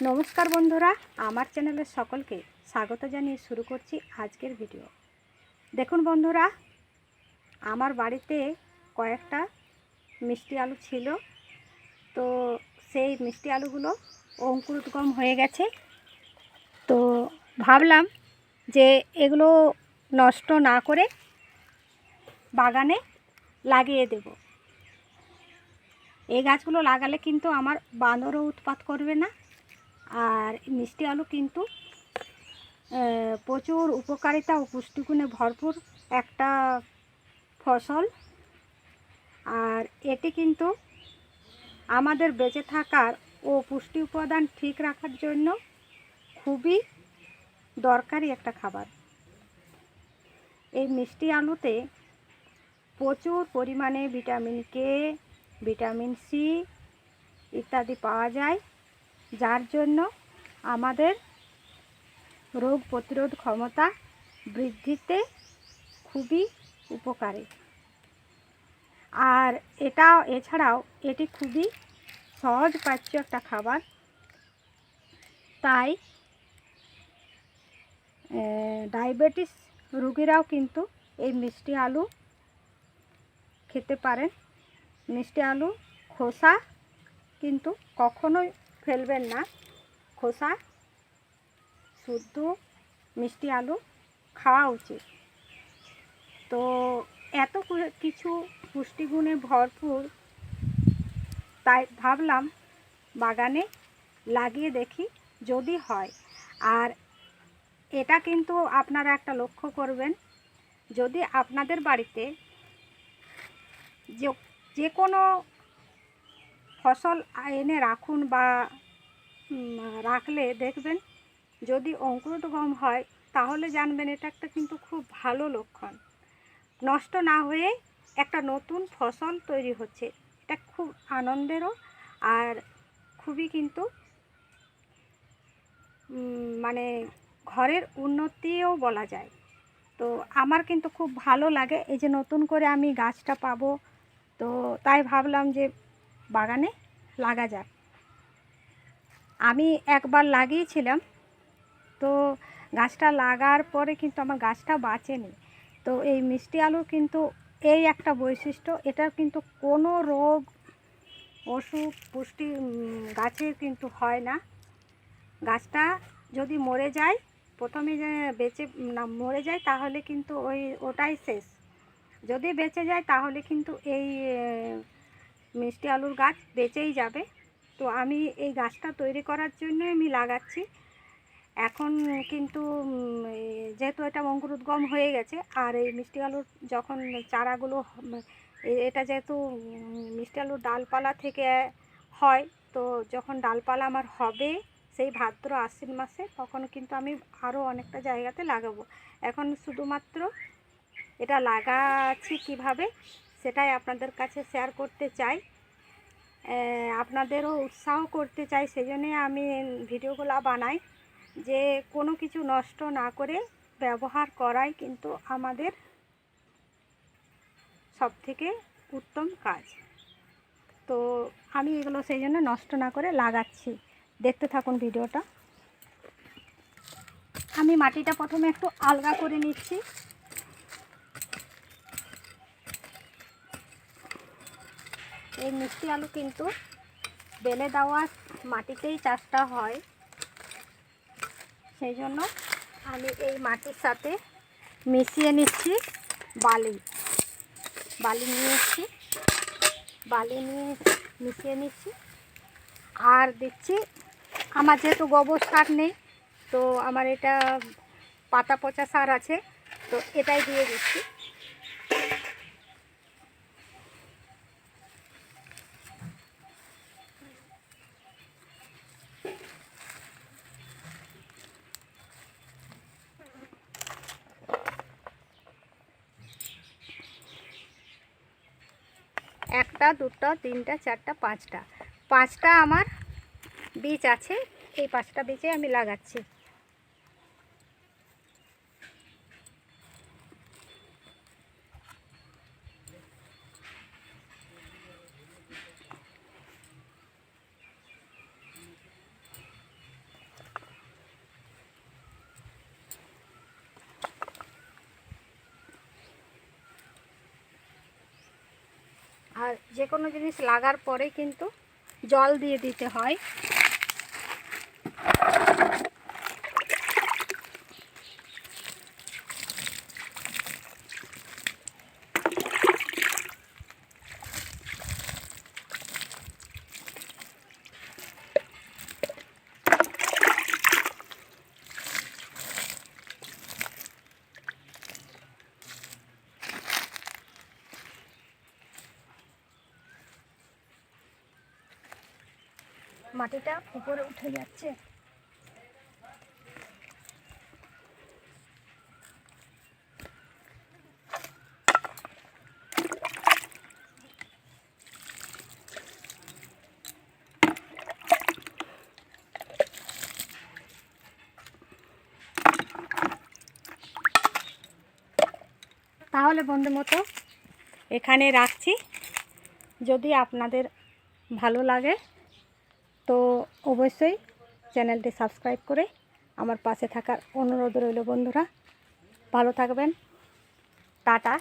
নমস্কার বন্ধুরা, আমার চ্যানেলের সকলকে স্বাগত জানিয়ে শুরু করছি আজকের ভিডিও। দেখুন বন্ধুরা, আমার বাড়িতে কয়েকটা মিষ্টি আলু ছিল। তো সেই মিষ্টি আলুগুলো অঙ্কুরোদ্গম হয়ে গেছে। তো ভাবলাম যে এগুলো নষ্ট না করে বাগানে লাগিয়ে দেব। এই গাছগুলো লাগালে কিন্তু আমার বাঁদরও উৎপাত করবে না আর মিষ্টি আলু কিন্তু প্রচুর উপকারিতা ও পুষ্টিগুণে ভরপুর একটা ফসল। আর এটি কিন্তু আমাদের বেঁচে থাকার ও পুষ্টি উপাদান ঠিক রাখার জন্য খুবই দরকারি একটা খাবার। এই মিষ্টি আলুতে প্রচুর পরিমাণে ভিটামিন কে, ভিটামিন সি ইত্যাদি পাওয়া যায়। যার জন্য আমাদের রোগ প্রতিরোধ ক্ষমতা বৃদ্ধিতে খুবই উপকারী। আর এটা, এছাড়াও এটি খুবই সহজ পাচ্য একটা খাবার। তাই ডায়াবেটিস রুগীরাও কিন্তু এই মিষ্টি আলু খেতে পারেন। মিষ্টি আলু, খোসা কিন্তু কখনোই ফেলবেন না। খোসা, শুদ্ধ মিষ্টি আলু খাওয়া উচিত। তো এত কিছু পুষ্টিগুণে ভরপুর, তাই ভাবলাম বাগানে লাগিয়ে দেখি যদি হয়। আর এটা কিন্তু আপনারা একটা লক্ষ্য করবেন, যদি আপনাদের বাড়িতে যে কোনো ফসল এনে রাখুন বা রাখলে দেখবেন যদি অঙ্কুরোদ্গম হয় তাহলে জানবেন এটা একটা কিন্তু খুব ভালো লক্ষণ। নষ্ট না হয়ে একটা নতুন ফসল তৈরি হচ্ছে। এটা খুব আনন্দেরও আর খুবই কিন্তু মানে ঘরের উন্নতিও বলা যায়। তো আমার কিন্তু খুব ভালো লাগে এই যে নতুন করে আমি গাছটা পাবো। তো তাই ভাবলাম যে বাগানে লাগা যাক। আমি একবার লাগিয়েছিলাম, তো গাছটা লাগার পরে কিন্তু আমার গাছটা বাঁচেনি। তো এই মিষ্টি আলু কিন্তু এই একটা বৈশিষ্ট্য, এটার কিন্তু কোনো রোগ, অসুখ, পুষ্টি গাছের কিন্তু হয় না। গাছটা যদি মরে যায়, প্রথমে যে বেঁচে, না, মরে যায় তাহলে কিন্তু ওই, ওটাই শেষ। যদি বেঁচে যায় তাহলে কিন্তু এই মিষ্টি আলুর গাছ বেঁচেই যাবে। তো আমি এই গাছটা তৈরি করার জন্যই আমি লাগাচ্ছি। এখন কিন্তু যেহেতু এটা অঙ্কুরোদ্গম হয়ে গেছে, আর এই মিষ্টি আলুর যখন চারাগুলো এটা যেহেতু মিষ্টি আলুর ডালপালা থেকে হয়, তো যখন ডালপালা আমার হবে সেই ভাদ্র আশ্বিন মাসে, তখন কিন্তু আমি আরও অনেকটা জায়গাতে লাগাবো। এখন শুধুমাত্র এটা লাগাচ্ছি কীভাবে? সেটাই আপনাদের কাছে শেয়ার করতে চাই। আপনাদেরও উৎসাহ করতে চাই সেই জন্যে আমি ভিডিওগুলো বানাই। যে কোনো কিছু নষ্ট না করে ব্যবহার করাই কিন্তু আমাদের সবথেকে উত্তম কাজ। তো আমি এগুলো সেই জন্য নষ্ট না করে লাগাচ্ছি। দেখতে থাকুন ভিডিওটা। আমি মাটিটা প্রথমে একটু আলগা করে নিচ্ছি। এই মিষ্টি আলু কিন্তু বেলে দেওয়া মাটিতেই চাষটা হয়। সেই জন্য আমি এই মাটির সাথে মিশিয়ে নিচ্ছি বালি। বালি নিয়ে এসছি। বালি নিয়ে মিশিয়ে নিচ্ছি। আর দিচ্ছি, আমার যেহেতু গোবর সার নেই, তো আমার এটা পাতা পচা সার আছে, তো এটাই দিয়ে দিচ্ছি। একটা দুটা তিনটা চারটা পাঁচটা। পাঁচটা আমার বীজ আছে এই পাঁচটা বীজে আমি লাগাচ্ছি। যে কোনো জিনিস লাগার পরে কিন্তু জল দিয়ে দিতে হয়। মাটিটা উপরে উঠে যাচ্ছে। তাহলে বন্ধু মতো এখানে রাখছি। যদি আপনাদের ভালো লাগে তো অবশ্যই চ্যানেলটি সাবস্ক্রাইব করে আমার পাশে থাকার অনুরোধ রইল বন্ধুরা। ভালো থাকবেন। টাটা।